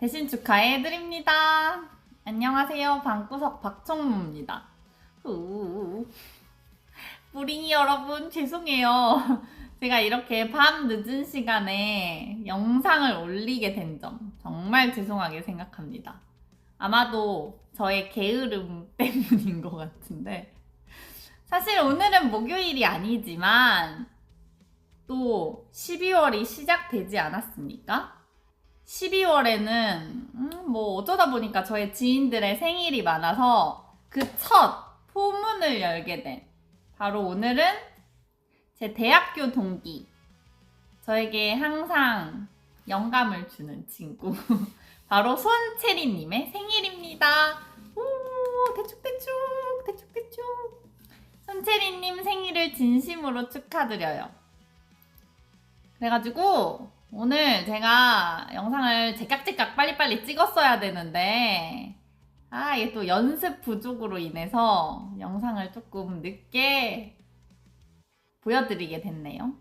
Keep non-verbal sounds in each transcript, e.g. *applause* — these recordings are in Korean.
대신 축하해드립니다. 안녕하세요. 방구석 박청무입니다. 우. 뿌링이 여러분, 죄송해요. *laughs* 제가 이렇게 밤 늦은 시간에 영상을 올리게 된 점 정말 죄송하게 생각합니다. 아마도 저의 게으름 *laughs* 때문인 것 같은데. 사실 오늘은 목요일이 아니지만 또 12월이 시작되지 않았습니까? 12월에는 음, 뭐 어쩌다 보니까 저의 지인들의 생일이 많아서 그 첫 포문을 열게 된 바로 오늘은 제 대학교 동기 저에게 항상 영감을 주는 친구 *laughs* 바로 손채리님의 생일입니다. 오 대축대축 대축대축 손채리님 생일을 진심으로 축하드려요. 그래가지고 오늘 제가 영상을 제깍제깍 빨리빨리 찍었어야 되는데 아 이게 또 연습 부족으로 인해서 영상을 조금 늦게 보여드리게 됐네요.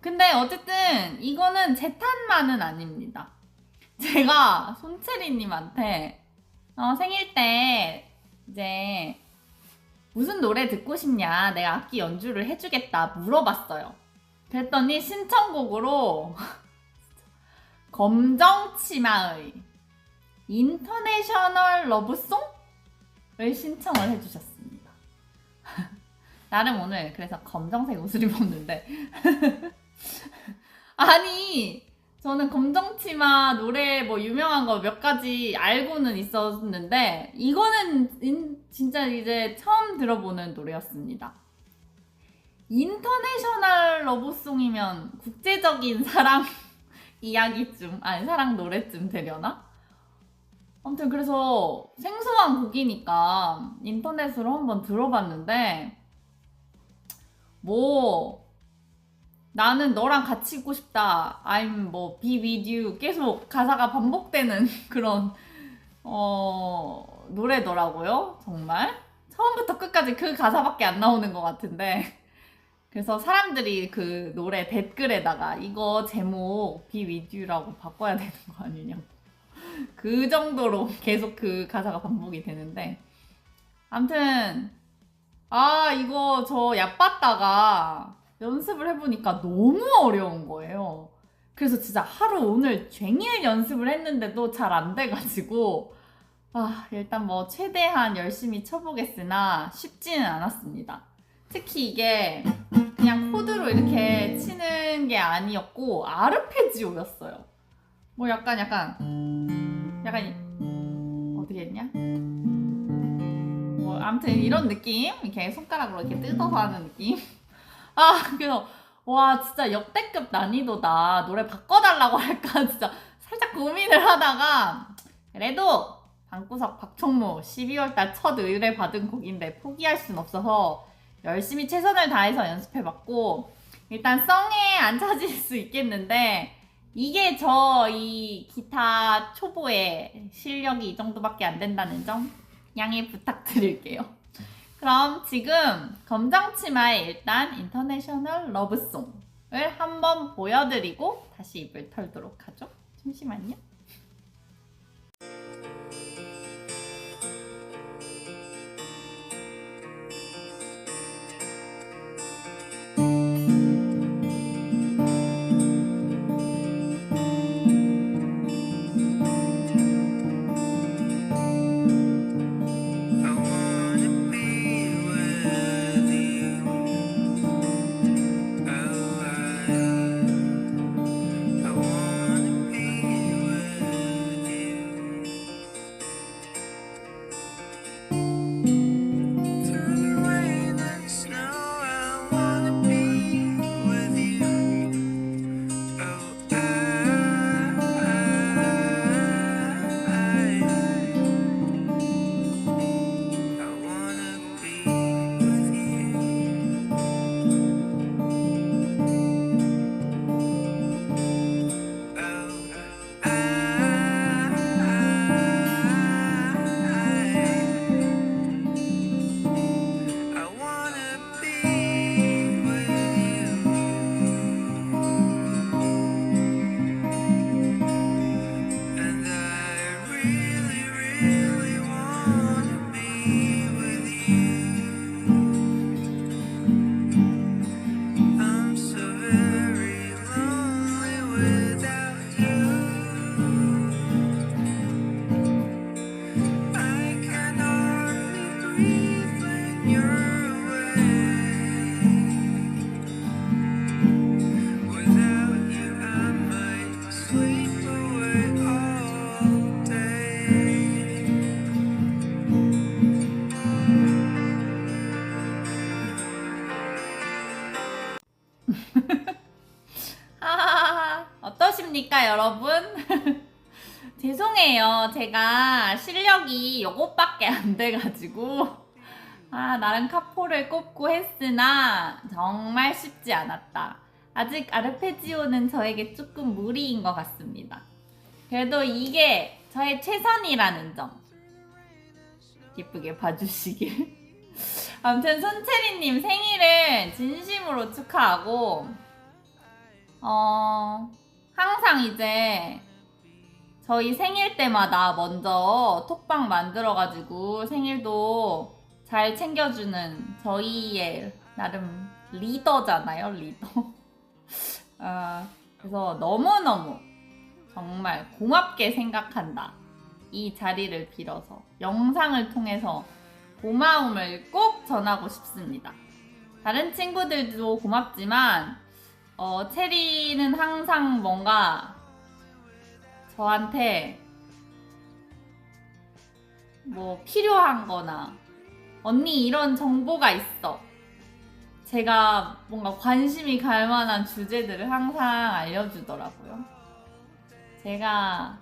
근데 어쨌든 이거는 제 탓만은 아닙니다. 제가 손채리님한테 어, 생일 때 이제 무슨 노래 듣고 싶냐 내가 악기 연주를 해주겠다 물어봤어요. 그랬더니 신청곡으로 검정 치마의 인터내셔널 러브송을 신청을 해주셨습니다. *laughs* 나름 오늘 그래서 검정색 옷을 입었는데 *laughs* 아니 저는 검정 치마 노래 뭐 유명한 거 몇 가지 알고는 있었는데 이거는 인- 진짜 이제 처음 들어보는 노래였습니다. 인터내셔널 러브송이면 국제적인 사랑 이야기쯤 아니 사랑 노래쯤 되려나? 아무튼 그래서 생소한 곡이니까 인터넷으로 한번 들어봤는데 뭐 나는 너랑 같이 있고 싶다. I'm 뭐 be with you. 계속 가사가 반복되는 *laughs* 그런 어 노래더라고요 정말. 처음부터 끝까지 그 가사밖에 안 나오는 것 같은데 그래서 사람들이 그 노래 댓글에다가 이거 제목 You라고 바꿔야 되는 거 아니냐고. 그 정도로 계속 그 가사가 반복이 되는데. 암튼 아 이거 저 얕봤다가 연습을 해보니까 너무 어려운 거예요. 그래서 진짜 하루 오늘 종일 연습을 했는데도 잘 안 돼가지고 아 일단 뭐 최대한 열심히 쳐보겠으나 쉽지는 않았습니다. 특히 이게 그냥 코드로 이렇게 치는 게 아니었고 아르페지오였어요. 뭐 약간 약간 약간 이- 어떻게 했냐? 뭐 아무튼 이런 느낌 이렇게 손가락으로 이렇게 뜯어서 하는 느낌. *laughs* 아 그래서 와 진짜 역대급 난이도다 노래 바꿔달라고 할까 *laughs* 진짜 살짝 고민을 하다가 그래도 방구석 박총무 12월달 첫 의뢰 받은 곡인데 포기할 순 없어서 열심히 최선을 다해서 연습해봤고 일단 썽에 안 찾을 *laughs* 수 있겠는데 이게 저 이 기타 초보의 실력이 이 정도밖에 안 된다는 점 양해 부탁드릴게요. 그럼 지금 검정치마의 일단 인터내셔널 러브송을 한번 보여드리고 다시 입을 털도록 하죠. 잠시만요. *laughs* 어떠십니까, 여러분? *laughs* 죄송해요. 제가 실력이 요것밖에 안 돼가지고. 아, 나름 카포를 꼽고 했으나 정말 쉽지 않았다. 아직 아르페지오는 저에게 조금 무리인 것 같습니다. 그래도 이게 저의 최선이라는 점. 예쁘게 봐주시길. *laughs* 아무튼 손채리님 생일을 진심으로 축하하고, 어, 항상 이제 저희 생일 때마다 먼저 톡방 만들어가지고 생일도 잘 챙겨주는 저희의 나름 리더잖아요, 리더. 아, *laughs* 그래서 너무너무 정말 고맙게 생각한다. 이 자리를 빌어서 영상을 통해서 고마움을 꼭 전하고 싶습니다. 다른 친구들도 고맙지만 어, 체리는 항상 뭔가 저한테 뭐 필요한 거나 언니 이런 정보가 있어. 제가 뭔가 관심이 갈 만한 주제들을 항상 알려주더라고요. 제가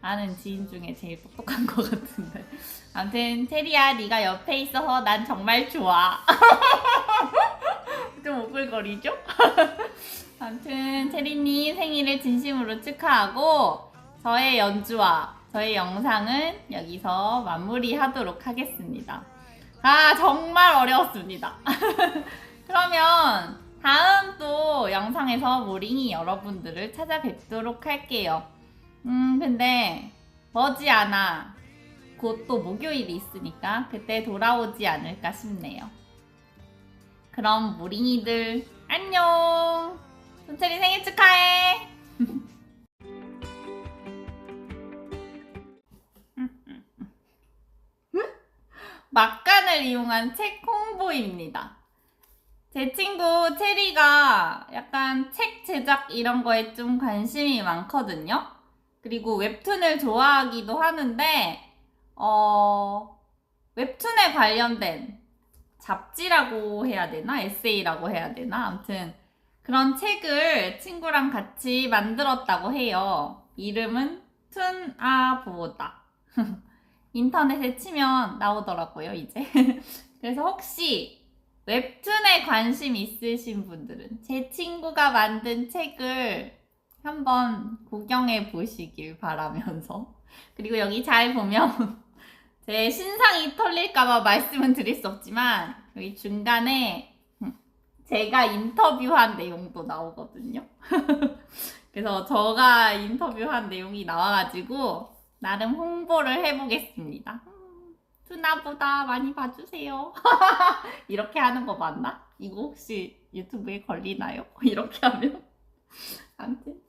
아는 지인 중에 제일 똑똑한 것 같은데. 아무튼 체리야 네가 옆에 있어서 난 정말 좋아. *laughs* 좀 오글거리죠? *laughs* 아무튼 체리님 생일을 진심으로 축하하고 저의 연주와 저의 영상은 여기서 마무리하도록 하겠습니다. 아 정말 어려웠습니다. *laughs* 그러면 다음 또 영상에서 모링이 여러분들을 찾아뵙도록 할게요. 음 근데 머지 않아 곧 또 목요일이 있으니까 그때 돌아오지 않을까 싶네요. 그럼 모링이들 안녕. 손철이 생일 축하해. 막간을 이용한 책 홍보입니다. 제 친구 체리가 약간 책 제작 이런 거에 좀 관심이 많거든요. 그리고 웹툰을 좋아하기도 하는데, 어, 웹툰에 관련된 잡지라고 해야 되나? 에세이라고 해야 되나? 아무튼 그런 책을 친구랑 같이 만들었다고 해요. 이름은 툰아보다. *laughs* 인터넷에 치면 나오더라고요, 이제. *laughs* 그래서 혹시 웹툰에 관심 있으신 분들은 제 친구가 만든 책을 한번 구경해 보시길 바라면서. *laughs* 그리고 여기 잘 보면 *laughs* 제 신상이 털릴까봐 말씀은 드릴 수 없지만 여기 중간에 제가 인터뷰한 내용도 나오거든요. 그래서 저가 인터뷰한 내용이 나와가지고 나름 홍보를 해보겠습니다. 음, 투나보다 많이 봐주세요. *laughs* 이렇게 하는 거 맞나? 이거 혹시 유튜브에 걸리나요? *laughs* 이렇게 하면? 아무튼